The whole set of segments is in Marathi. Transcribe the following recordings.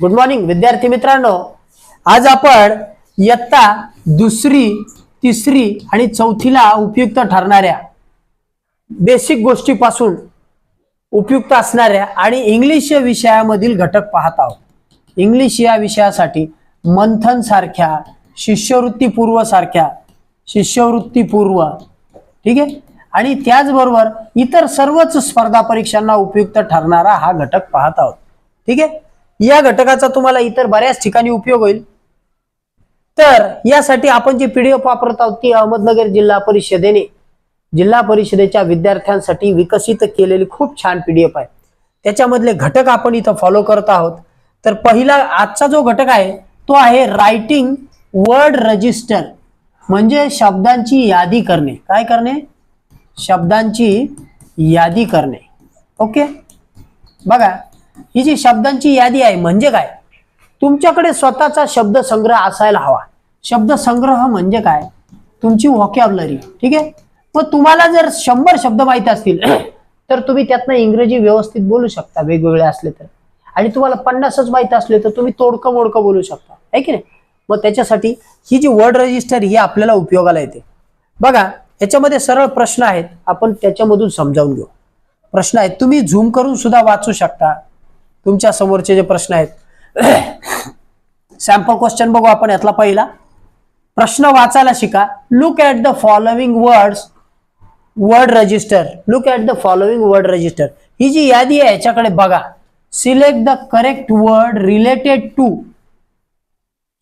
गुड मॉर्निंग विद्यार्थी मित्रांनो. आज आपण इयत्ता दुसरी तिसरी आणि चौथीला उपयुक्त ठरणाऱ्या बेसिक गोष्टीपासून उपयुक्त असणाऱ्या आणि इंग्लिश या विषयामधील घटक पाहत आहोत. इंग्लिश या विषयासाठी मंथन सारख्या शिष्यवृत्तीपूर्व सारख्या शिष्यवृत्तीपूर्व ठीक आहे? आणि त्याचबरोबर इतर सर्वच स्पर्धा परीक्षांना उपयुक्त ठरणारा हा घटक पाहत आहोत. ठीक आहे? या घटकाचा तुम्हाला इतर बऱ्याच ठिकाणी उपयोग होईल. तर यासाठी आपण जी पीडीएफ वापरत आहोत ती अहमदनगर जिल्हा परिषदेने जिल्हा परिषदेच्या विद्यार्थ्यांसाठी विकसित केलेली खूप छान पीडीएफ आहे. त्याच्यामधले घटक आपण इथं फॉलो करत आहोत. तर पहिला आजचा जो घटक आहे तो आहे रायटिंग वर्ड रजिस्टर म्हणजे शब्दांची यादी करणे. काय करणे? शब्दांची यादी करणे. ओके? बघा. ही जी शब्दांची यादी आहे म्हणजे काय? तुमच्याकडे स्वतःचा शब्दसंग्रह असायला हवा. शब्दसंग्रह म्हणजे काय? तुमची व्हॉकॅबलरी ठीक आहे? मग तुम्हाला जर शंभर शब्द माहीत असतील तर तुम्ही त्यातनं इंग्रजी व्यवस्थित बोलू शकता वेगवेगळे असले तर. आणि तुम्हाला पन्नासच माहीत असले तर तुम्ही तोडकं मोडकं बोलू शकता आहे की नाही? मग त्याच्यासाठी ही जी वर्ड रजिस्टर ही आपल्याला उपयोगाला येते. बघा याच्यामध्ये सरळ प्रश्न आहेत आपण त्याच्यामधून समजावून घेऊ. प्रश्न आहेत तुम्ही झूम करून सुद्धा वाचू शकता. तुमच्या समोरचे जे प्रश्न आहेत सॅम्पल क्वेश्चन बघू आपण यातला पहिला. प्रश्न वाचायला शिका. Look at the following words word register look at the following word register ही जी यादी आहे याच्याकडे बघा. Select the correct word related to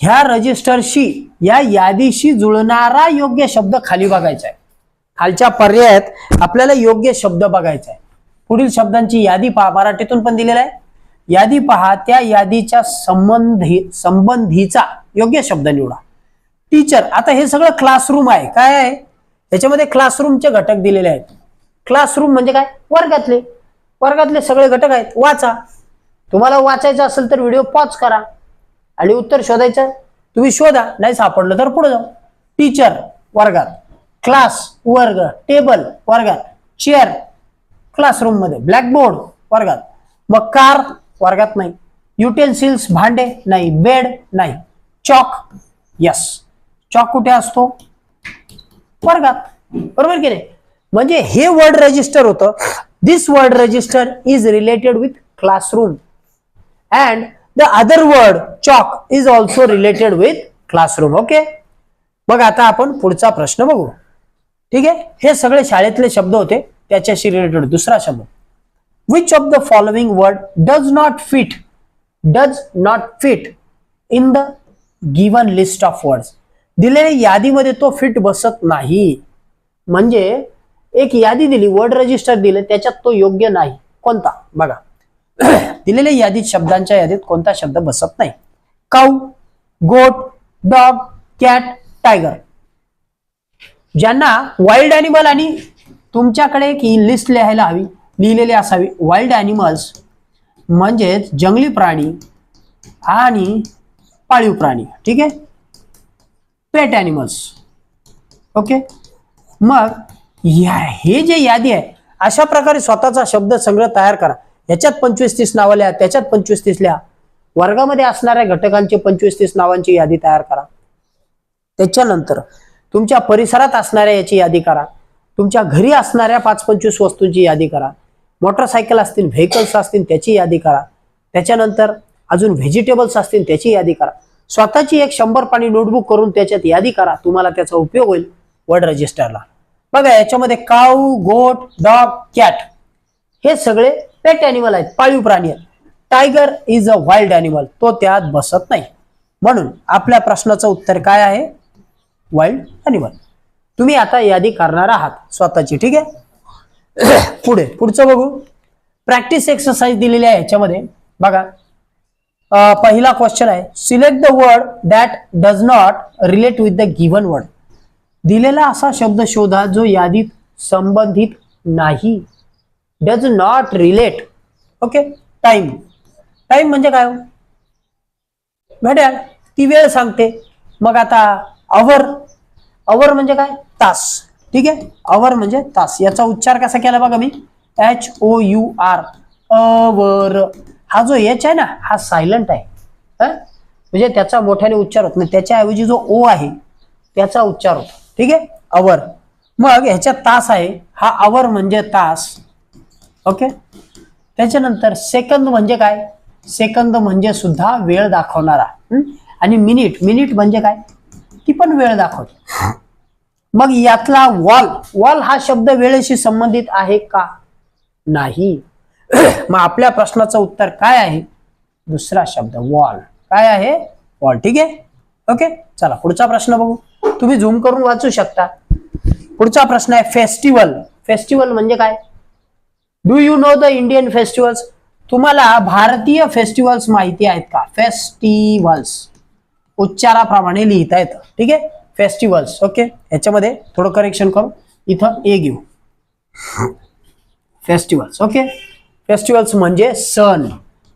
ह्या रजिस्टरशी या यादीशी जुळणारा योग्य शब्द खाली बघायचा आहे. खालच्या पर्यायात आपल्याला योग्य शब्द बघायचा आहे. पुढील शब्दांची यादी पहा मराठीतून पण दिलेला आहे. यादी पहा त्या यादीच्या संबंधी संबंधीचा योग्य शब्द निवडा. टीचर आता हे सगळं क्लासरूम आहे. काय आहे? त्याच्यामध्ये क्लासरूमचे घटक दिलेले आहेत. क्लासरूम म्हणजे काय? वर्गातले. वर्गातले सगळे घटक आहेत. वाचा. तुम्हाला वाचायचं असेल तर व्हिडिओ पॉज करा. आणि उत्तर शोधायचं? तुम्ही शोधा. नाही सापडलं तर पुढे जाऊ. टीचर वर्गात. क्लास वर्ग. टेबल वर्गात. चेअर क्लासरूममध्ये. ब्लॅकबोर्ड वर्गात. मग कार वर्गात नाही. युटेन्सिल्स भांडे नाही बेड नाही. चॉक यस चॉक कुठे असतो? वर्गात. बरोबर की नाही? म्हणजे हे वर्ड रजिस्टर होतं. This word register is related with classroom and the other word chalk is also related with classroom okay मग आता आपण पुढचा प्रश्न बघू. ठीक आहे? हे सगळे शाळेतले शब्द होते. त्याच्याशी रिलेटेड दुसरा शब्द. Which of the following word does not fit does not fit in the given list of words दिलेल्या यादीमध्ये तो फिट बसत नाही. म्हणजे एक यादी दिली वर्ड रजिस्टर दिले त्याच्यात तो योग्य नाही. कोणता? बघा. दिलेल्या यादीत शब्दांच्या यादीत कोणता शब्द बसत नाही? Cow goat dog cat tiger ज्यांना वाईल्ड अॅनिमल आणि तुमच्याकडे एक लिस्ट लिहायला हवी. लिहिलेली असावी. वाईल्ड ॲनिमल्स म्हणजेच जंगली प्राणी आणि पाळीव प्राणी. ठीक आहे? पेट ॲनिमल्स ओके मग या हे जे यादी आहे अशा प्रकारे स्वतःचा शब्द संग्रह तयार करा. याच्यात पंचवीस तीस नावं लिहा त्याच्यात पंचवीस तीस लिहा. वर्गामध्ये असणाऱ्या घटकांची पंचवीस तीस नावांची यादी तयार करा. त्याच्यानंतर तुमच्या परिसरात असणाऱ्या याची यादी करा. तुमच्या घरी असणाऱ्या पाच पंचवीस वस्तूंची यादी करा. मोटरसायकल असतील व्हेकल्स असतील त्याची यादी करा. त्याच्यानंतर अजून व्हेजिटेबल्स असतील त्याची यादी करा. स्वतःची एक शंभर पाणी नोटबुक करून त्याच्यात यादी करा. तुम्हाला त्याचा उपयोग होईल वर्ड रजिस्टरला. बघा याच्यामध्ये काऊ गोट डॉग कॅट हे सगळे पेट अॅनिमल आहेत पाळीव प्राणी आहेत. Tiger is a wild animal तो त्यात बसत नाही. म्हणून आपल्या प्रश्नाचं उत्तर काय आहे? वाईल्ड अॅनिमल तुम्ही आता यादी करणार आहात. स्वतःची ठीक आहे? पुढे पुढचं बघू. प्रॅक्टिस एक्सरसाइज दिलेली आहे याच्यामध्ये. बघा. पहिला क्वेश्चन आहे select the word that does not relate with the given word दिलेला असा शब्द शोधा जो यादीत संबंधित नाही. Does not relate okay time time म्हणजे काय हो? घड्याळ ती वेळ सांगते. मग आता अवर अवर म्हणजे काय? तास. ठीक आहे? अवर म्हणजे तास. याचा उच्चार कसा केला बघा मी? H O U R hour. हा जो एच आहे ना हा सायलंट आहे. हं? म्हणजे त्याचा मोठ्याने उच्चार होत नाही. त्याच्याऐवजी जो ओ आहे त्याचा उच्चार होतो. ठीक आहे? अवर. मग ह्याच्यात तास आहे. हा अवर म्हणजे तास. ओके? त्याच्यानंतर सेकंद म्हणजे काय? सेकंद म्हणजे सुद्धा वेळ दाखवणारा. आणि मिनिट. मिनिट म्हणजे काय? ती पण वेळ दाखवते. मग यातला वॉल वॉल हा शब्द वेळेशी संबंधित आहे का? नाही. मग आपल्या प्रश्नाचं उत्तर काय आहे? दुसरा शब्द वॉल. काय आहे? वॉल. ठीक आहे? ओके? चला पुढचा प्रश्न बघू. तुम्ही झूम करून वाचू शकता. पुढचा प्रश्न आहे फेस्टिवल. फेस्टिवल म्हणजे काय? Do you know the Indian festivals तुम्हाला भारतीय फेस्टिवल्स माहिती आहेत का? फेस्टिवल्स उच्चाराप्रमाणे लिहिता येतं. ठीक आहे? Festivals okay? याच्यामध्ये थोडं करेक्शन करू. इथं ए घेऊ. Festivals okay? फेस्टिवल्स म्हणजे सण.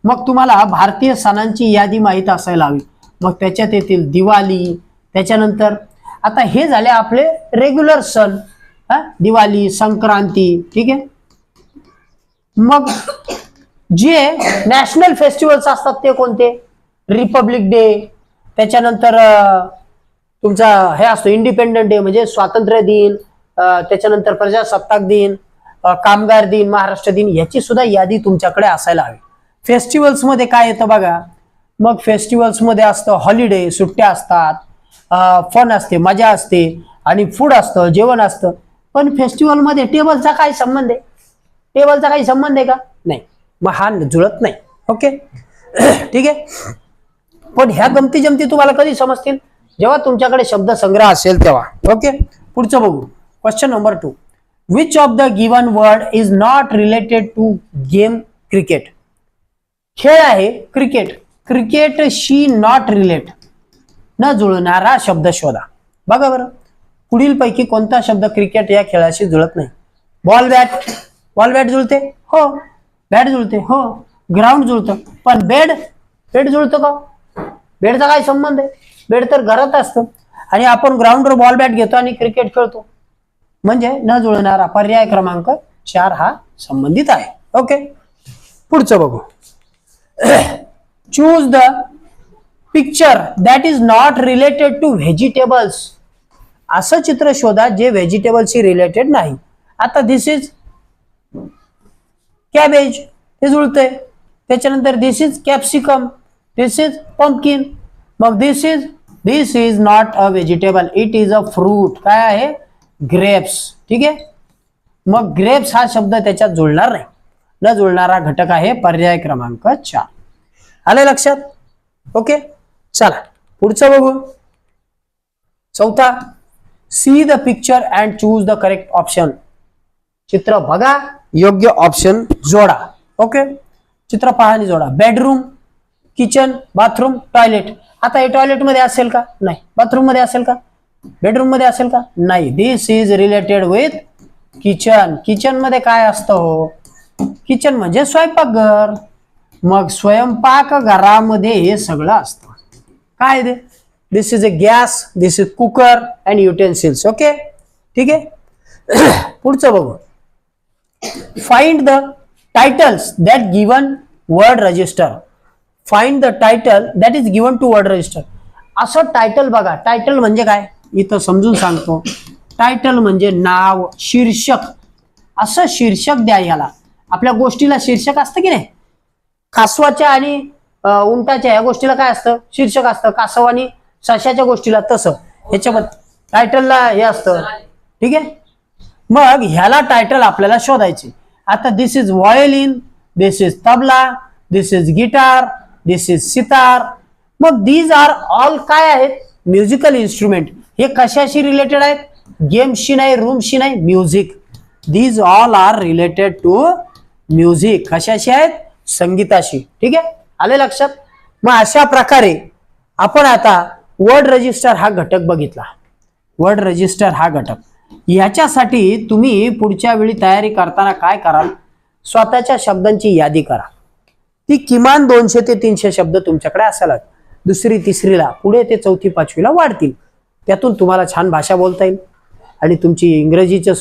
मग तुम्हाला भारतीय सणांची यादी माहीत असायला हवी. मग त्याच्यात येतील दिवाळी त्याच्यानंतर आता हे झाले आपले रेग्युलर सण. हा? दिवाळी संक्रांती ठीक आहे? मग जे नॅशनल फेस्टिवल्स असतात ते कोणते? रिपब्लिक डे त्याच्यानंतर तुमचा हे असतो इंडिपेंडंट डे म्हणजे स्वातंत्र्य दिन त्याच्यानंतर प्रजासत्ताक दिन कामगार दिन महाराष्ट्र दिन याची सुद्धा यादी तुमच्याकडे असायला हवी. फेस्टिवल्समध्ये काय येतं बघा मग फेस्टिवल्समध्ये असतं हॉलिडे सुट्ट्या असतात फन असते मजा असते आणि फूड असतं जेवण असतं. पण फेस्टिवलमध्ये टेबलचा काय संबंध आहे? टेबलचा काही संबंध आहे का? नाही. मग हा जुळत नाही. ओके? ठीक आहे? पण ह्या गमती जमती तुम्हाला कधी समजतील? जेव्हा तुमच्याकडे शब्द संग्रह असेल तेव्हा. ओके पुढचं बघू. Question number two which of the given word is not related to game cricket खेळ आहे क्रिकेट क्रिकेट शी नॉट रिलेट न जुळणारा शब्द शोधा. बघा बरं. पुढील पैकी कोणता शब्द क्रिकेट या खेळाशी जुळत नाही? बॉल बॅट बॉल बॅट जुळते? हो. बॅट जुळते? हो. ग्राउंड जुळतं. पण बेड बेड जुळतं का? बेडचा काय संबंध आहे? बेड तर घरात असतं. आणि आपण ग्राउंडवर बॉल बॅट घेतो आणि क्रिकेट खेळतो. म्हणजे न जुळणारा पर्याय क्रमांक चार हा संबंधित आहे. ओके पुढचं बघू. Choose the picture that is not related to vegetables असं चित्र शोधा जे व्हेजिटेबलशी रिलेटेड नाही. आता दिस इज कॅबेज हे जुळतंय. त्याच्यानंतर this is capsicum this is pumpkin मग this is this is not a vegetable it is a fruit काय आहे? ग्रेप्स ठीक आहे? मग ग्रेप्स हा शब्द त्याच्यात जुळणार नाही. न जुळणारा घटक आहे पर्याय क्रमांक चार. आले लक्षात? ओके चला. पुढचं बघू. चौथा. See the picture and choose the correct option चित्र बघा. योग्य ऑप्शन जोडा. ओके चित्र पहा आणि जोडा. बेडरूम किचन बाथरूम टॉयलेट आता हे टॉयलेटमध्ये असेल का? नाही. बाथरूममध्ये असेल का? बेडरूममध्ये असेल का? नाही. This is related with kitchen किचनमध्ये काय असतं हो? किचन म्हणजे स्वयंपाकघर. मग स्वयंपाक घरामध्ये हे सगळं असतं. काय ते? This is a gas this is cooker and utensils okay ठीक आहे? पुढचं बघू. Find the titles that given word register find the title that is given to word register असं टायटल बघा. टायटल म्हणजे काय? इथं समजून सांगतो. टायटल म्हणजे नाव शीर्षक. असं शीर्षक द्या याला. आपल्या गोष्टीला शीर्षक असतं की नाही? कासवाच्या आणि उंटाच्या या गोष्टीला काय असतं? शीर्षक असतं. कासव आणि सशाच्या गोष्टीला तसं. ह्याच्यामध्ये टायटलला हे असतं. ठीक आहे? मग ह्याला टायटल आपल्याला शोधायचे. आता this is violin this is tabla this is guitar this is sitar मग दीज आर ऑल काय आहेत? म्युझिकल इन्स्ट्रुमेंट हे कशाशी रिलेटेड आहेत? गेमशी नाही रूमशी नाही music these all are related to music कशाशी आहेत? संगीताशी. ठीक आहे? आले लक्षात? मग अशा प्रकारे आपण आता वर्ड रजिस्टर हा घटक बघितला. वर्ड रजिस्टर हा घटक. याच्यासाठी तुम्ही पुढच्या वेळी तयारी करताना काय कराल? स्वतःच्या शब्दांची यादी करा. ती किमान दोनशे ते तीनशे शब्द तुमच्याकडे असायला दुसरी तिसरीला पुढे ते चौथी पाचवीला वाढतील. त्यातून तुम्हाला छान भाषा बोलता येईल आणि तुमची इंग्रजीचं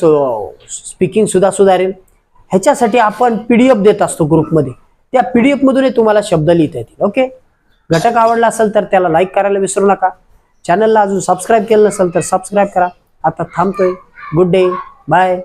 स्पीकिंग सुद्धा सुधारेल. ह्याच्यासाठी आपण पी डी एफ देत असतो ग्रुपमध्ये. त्या पी डी एफमधूनही तुम्हाला शब्द लिहिता येतील. ओके? घटक आवडला असेल तर त्याला लाईक करायला विसरू नका. चॅनलला अजून सबस्क्राईब केलं नसेल तर सबस्क्राईब करा. आता थांबतोय. Good day bye